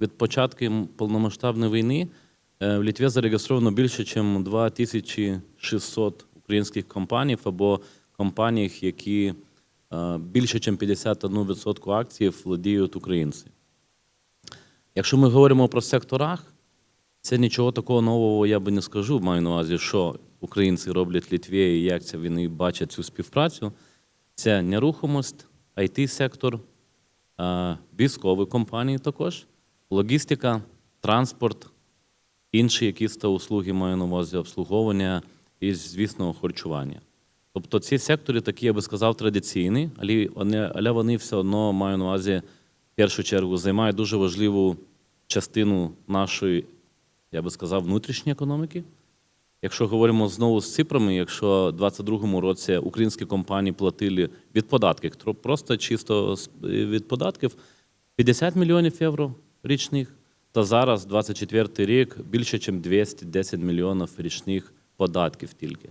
від початку повномасштабної війни е, в Літві зареєстровано більше, ніж 2600 українських компаній або компаній, які е, більше, ніж 51% акцій владіють українці. Якщо ми говоримо про секторах, це нічого такого нового я би не скажу. Маю на увазі, що українці роблять в Літві і як це вони бачать цю співпрацю. Це нерухомість, it сектор е, військові компанії також, логістика, транспорт, інші якісь та услуги маю на увазі обслуговування і, звісно, харчування. Тобто ці сектори такі, я би сказав, традиційні, але вони, все одно маю на увазі в першу чергу займають дуже важливу частину нашої, я би сказав, внутрішньої економіки. Якщо говоримо знову з цифрами, якщо в 2022 році українські компанії платили від податків, просто чисто від податків 50 мільйонів євро річних, та зараз, 24 рік, більше, ніж 210 мільйонів річних податків тільки.